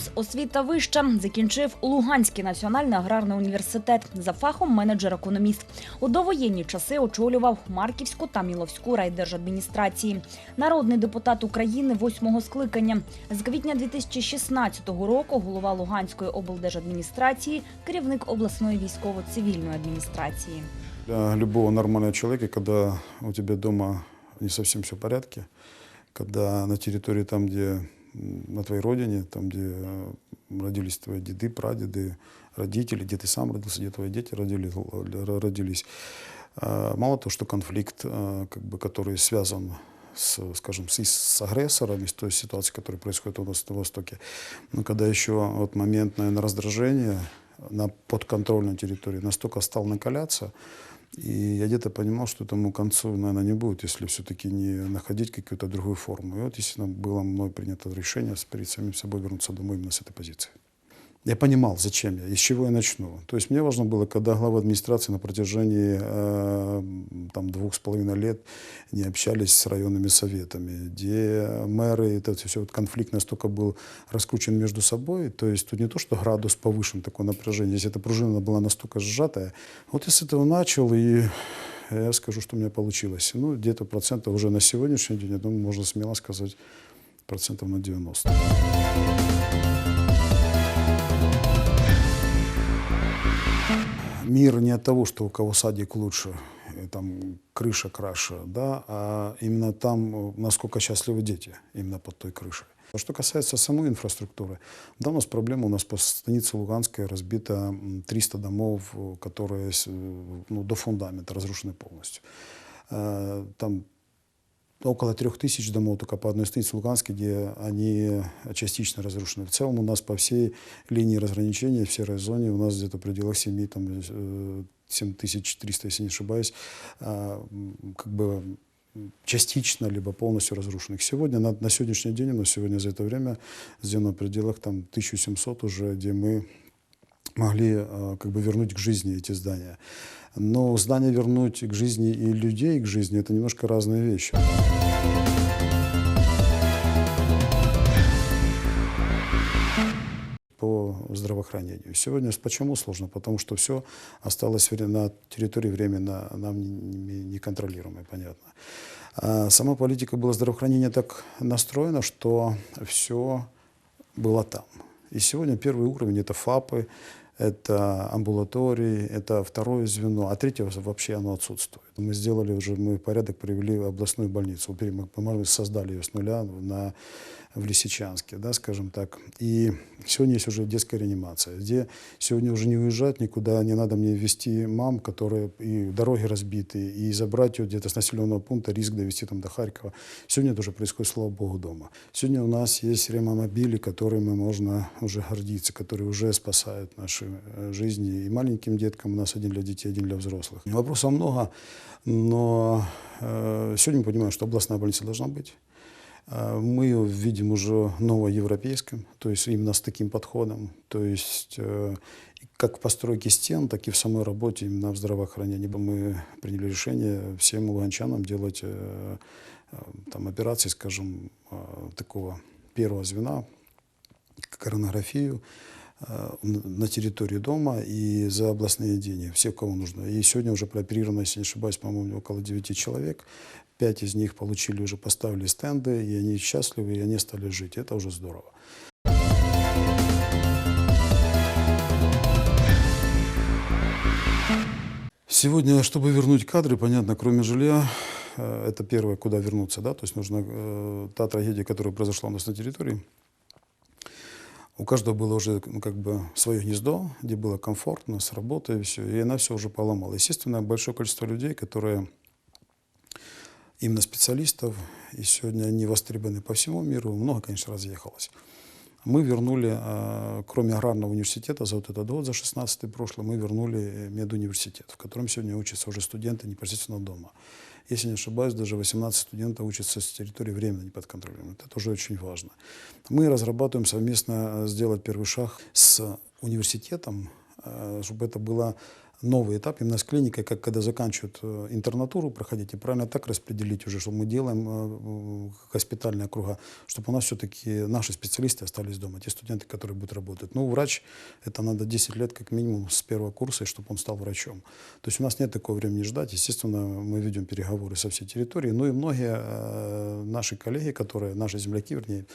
Гарбуз, освіта вища, закінчив Луганський національний аграрний університет за фахом менеджер-економіст. У довоєнні часи очолював Марківську та Міловську райдержадміністрації. Народний депутат України восьмого скликання. З квітня 2016 року голова Луганської облдержадміністрації, керівник обласної військово-цивільної адміністрації. Для любого нормального человека, когда у тебя дома не совсем все в порядке, когда на территории там, где м, на твоей родине, там, где э, родились твои деды, прадеды, родители, где ты сам родился, где твои дети родили- родились, э, мало того, что конфликт, э, как бы, который связан с, скажем, с, с агрессором, и с той ситуацией, которая происходит у нас на Востоке, но когда еще вот момент, наверное, раздражения на подконтрольной территории настолько стал накаляться, и я где-то понимал, что этому концу, наверное, не будет, если все-таки не находить какую-то другую форму. И вот, естественно, было мной принято решение перед самим собой вернуться домой именно с этой позиции. Я понимал, зачем я, и с чего я начну. То есть мне важно было, когда главы администрации на протяжении э, там, двух с половиной лет не общались с районными советами, где мэры, это все вот конфликт настолько был раскручен между собой, то есть тут не то, что градус повышен, такое напряжение, здесь эта пружина была настолько сжатая. Вот я с этого начал, и я скажу, что у меня получилось. Ну, где-то процентов уже на сегодняшний день, я думаю, можно смело сказать, процентов на 90. Мир не от того, что у кого садик лучше, там крыша краше, да, а именно там, насколько счастливы дети, именно под той крышей. А Что касается самой инфраструктуры, да, у нас проблема, у нас по станице Луганская разбито м, 300 домов, э, которые э, ну, до фундамента разрушены полностью. Э, Там около трех тысяч домов только по одной станице Луганске, где они частично разрушены. В целом у нас по всей линии разграничения, в серой зоне, у нас где-то в пределах 7, там, э, 7300, если не ошибаюсь, а, как бы частично либо полностью разрушенных. Сегодня, на, на сегодняшний день, нас сегодня за это время сделано в пределах там, 1700 уже, где мы могли э, как бы вернуть к жизни эти здания. Но здания вернуть к жизни и людей к жизни – это немножко разные вещи. по здравоохранению. Сегодня почему сложно? Потому что все осталось на территории временно нам не- не- неконтролируемой, понятно. А сама политика была здравоохранения так настроена, что все было там. И сегодня первый уровень – это ФАПы, это амбулатории, это второе звено, а третье вообще оно отсутствует. Мы сделали уже, мы порядок привели в областную больницу. Мы, создали ее с нуля на, в Лисичанске, да, скажем так. И сегодня есть уже детская реанимация, где сегодня уже не уезжать никуда, не надо мне вести мам, которые и дороги разбиты, и забрать ее где-то с населенного пункта, риск довести там до Харькова. Сегодня это уже происходит, слава богу, дома. Сегодня у нас есть ремомобили, которыми можно уже гордиться, которые уже спасают наши э, жизни. И маленьким деткам у нас один для детей, один для взрослых. Вопросов много, но э, сегодня мы понимаем, что областная больница должна быть. Э, Мы ее видим уже новоевропейским, то есть именно с таким подходом. То есть э, как в постройке стен, так и в самой работе именно в здравоохранении. Мы приняли решение всем луганчанам делать э, там, операции, скажем, такого первого звена, коронографию на территории дома и за областные деньги, все, кого нужно. И сегодня уже прооперировано, если не ошибаюсь, по-моему, около 9 человек. Пять из них получили, уже поставили стенды, и они счастливы, и они стали жить. Это уже здорово. Сегодня, чтобы вернуть кадры, понятно, кроме жилья, э, это первое, куда вернуться, да, то есть нужно э, та трагедия, которая произошла у нас на территории, у каждого было уже ну, как бы свое гнездо, где было комфортно, с работой, и все, и она все уже поломала. Естественно, большое количество людей, которые именно специалистов, и сегодня они востребованы по всему миру, много, конечно, разъехалось. Мы вернули, э, кроме аграрного университета, за вот этот год, за 16 прошлый, мы вернули э, медуниверситет, в котором сегодня учатся уже студенты непосредственно дома. Если не ошибаюсь, даже 18 студентов учатся с территории временно неподконтрольной. Это тоже очень важно. Мы разрабатываем совместно э, сделать первый шаг с университетом, чтобы это была новый этап именно с клиникой, как когда заканчивают э, интернатуру проходить, и правильно так распределить уже, что мы делаем э, госпитальные округа, чтобы у нас все-таки наши специалисты остались дома, те студенты, которые будут работать. Ну, врач, это надо 10 лет как минимум с первого курса, чтобы он стал врачом. То есть у нас нет такого времени ждать. Естественно, мы ведем переговоры со всей территорией, ну и многие э, наши коллеги, которые, наши земляки, вернее,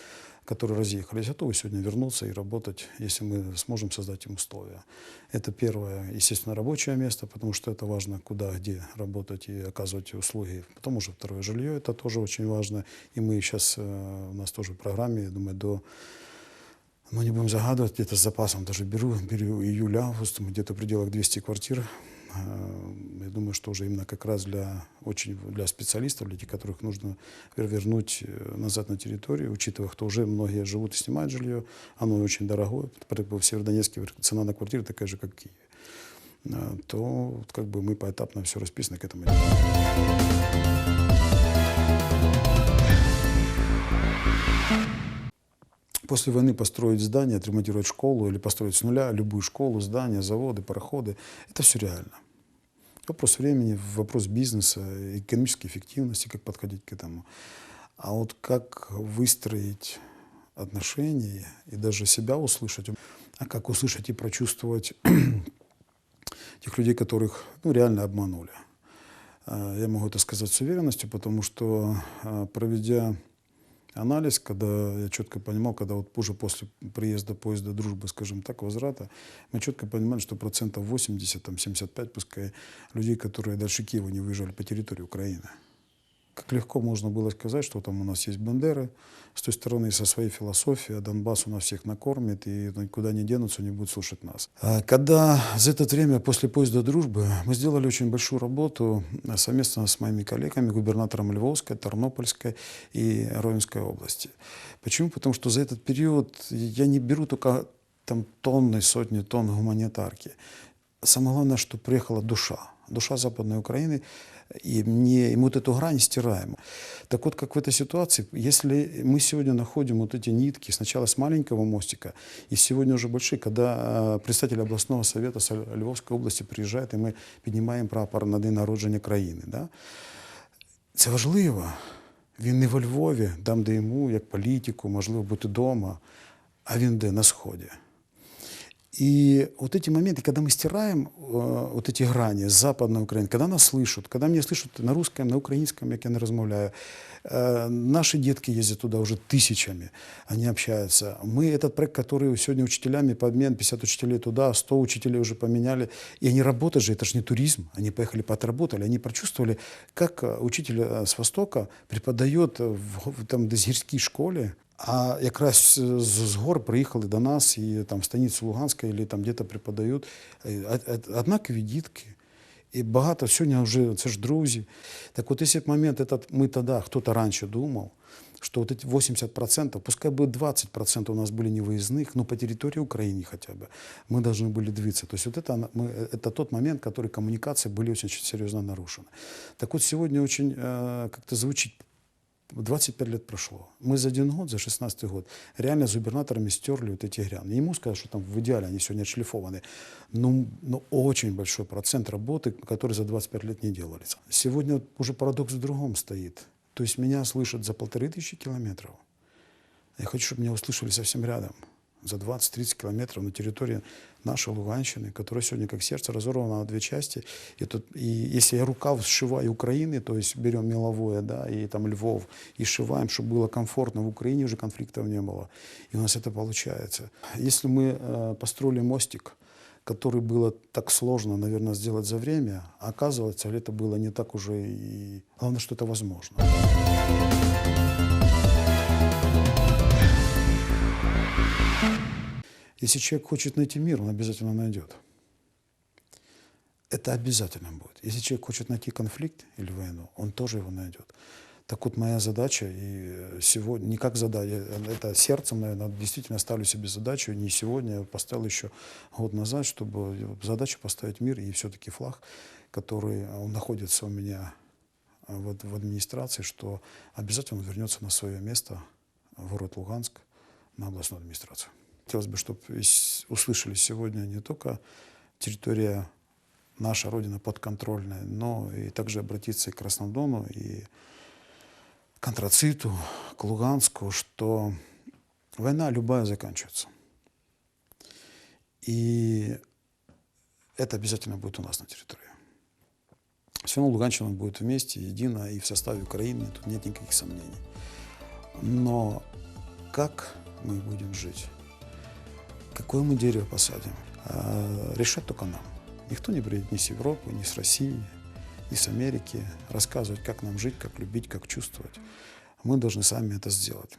которые разъехались, готовы сегодня вернуться и работать, если мы сможем создать им условия. Это первое, естественно, рабочее место, потому что это важно, куда, где работать и оказывать услуги. Потом уже второе жилье, это тоже очень важно. И мы сейчас, э, у нас тоже в программе, я думаю, до мы не будем загадывать, где-то с запасом даже беру, беру июля-август, мы где-то в пределах 200 квартир Я думаю, что уже именно как раз для, очень, для специалистов, для тех, которых нужно вер- вернуть э, назад на территорию, учитывая, что уже многие живут и снимают жилье, оно очень дорогое, в Северодонецке цена на квартиру такая же, как в Киеве, Э, то как бы мы поэтапно все расписано к этому. После войны построить здание, отремонтировать школу или построить с нуля любую школу, здание, заводы, пароходы – это все реально. Вопрос времени, вопрос бизнеса, экономической эффективности, как подходить к этому. А вот как выстроить отношения и даже себя услышать, а как услышать и прочувствовать тех людей, которых ну, реально обманули. А, Я могу это сказать с уверенностью, потому что а, проведя анализ, когда я четко понимал, когда вот уже после приезда поезда дружбы, скажем так, возврата, мы четко понимали, что процентов 80, там 75, пускай, людей, которые дальше Киева не выезжали по территории Украины. Как легко можно было сказать, что там у нас есть Бандеры, с той стороны со своей философией, а Донбасс у нас всех накормит, и никуда не денутся, не будут слушать нас. А Когда за это время, после поезда дружбы, мы сделали очень большую работу а, совместно с моими коллегами, губернатором Львовской, Тарнопольской и Ровенской области. Почему? Потому что за этот период я не беру только там тонны, сотни тонн гуманитарки. Самое главное, что приехала душа, душа Западной Украины, и, не, и мы вот эту грань стираем. Так вот, как в этой ситуации, если мы сегодня находим вот эти нитки, сначала с маленького мостика, и сегодня уже большие, когда э, представитель областного совета с Львовской области приезжает, и мы піднімаємо прапор на день народження країни. Да? Це важливо. Він не во Львові, там, де йому, як політику, можливо бути вдома, а він де на сході. И вот эти моменты, когда мы стираем э, вот эти грани с Западной Украины, когда нас слышат, когда меня слышат на русском, на украинском, як я не размовляю, э, наши детки ездят туда уже тысячами, они общаются. Мы этот проект, который сегодня учителями по обмен, 50 учителей туда, 100 учителей уже поменяли, и они работают же, это же не туризм, они поехали поотработали, они прочувствовали, как э, учитель э, с Востока преподает в, в там, десь гірській школі, а якраз з, з гор приїхали до нас і там в станицю Луганська, і там десь преподають Е, од- од- однакові дітки. І багато сьогодні вже це ж друзі. Так от, якщо б момент этот, ми тоді, хто-то раніше думав, что вот эти 80%, пускай бы 20% у нас были не выездных, но по территории Украины хотя бы, мы должны были двигаться. То есть вот это, она- мы, это тот момент, который коммуникации были очень серьезно нарушены. Так вот сегодня очень э, как-то звучит 25 лет прошло. Мы за один год, за 16 год, реально с губернаторами стерли вот эти гряны. Не ему сказать, что там в идеале они сегодня отшлифованы, но, но очень большой процент работы, который за 25 лет не делались. Сегодня уже парадокс в другом стоит. То есть меня слышат за полторы тысячи километров. Я хочу, чтобы меня услышали совсем рядом, за 20-30 километров на территории нашей Луганщины, которая сегодня как сердце разорвана на две части. И, тут, и если я рукав сшиваю Украины, то есть берем меловое, да, и там Львов, и сшиваем, чтобы было комфортно, в Украине уже конфликтов не было. И у нас это получается. Если мы э, построили мостик, который было так сложно, наверное, сделать за время, а оказывается, это было не так уже и... Главное, что это возможно. Если человек хочет найти мир, он обязательно найдет. Это обязательно будет. Если человек хочет найти конфликт или войну, он тоже его найдет. Так вот, моя задача, и сегодня, не как задача, это сердцем, наверное, действительно ставлю себе задачу, не сегодня, я поставил еще год назад, чтобы задачу поставить мир и все-таки флаг, который он находится у меня в, в администрации, что обязательно он вернется на свое место в город Луганск, на областную администрацию. Хотелось бы, чтобы услышали сегодня не только территория наша Родина подконтрольная, но и также обратиться и к Краснодону, и к Антрациту, к Луганску, что война любая заканчивается. И это обязательно будет у нас на территории. Все равно Луганщина будет вместе, едино и в составе Украины, тут нет никаких сомнений. Но как мы будем жить, какое мы дерево посадим, а, решать только нам. Никто не приедет ни с Европы, ни с России, ни с Америки рассказывать, как нам жить, как любить, как чувствовать. Мы должны сами это сделать.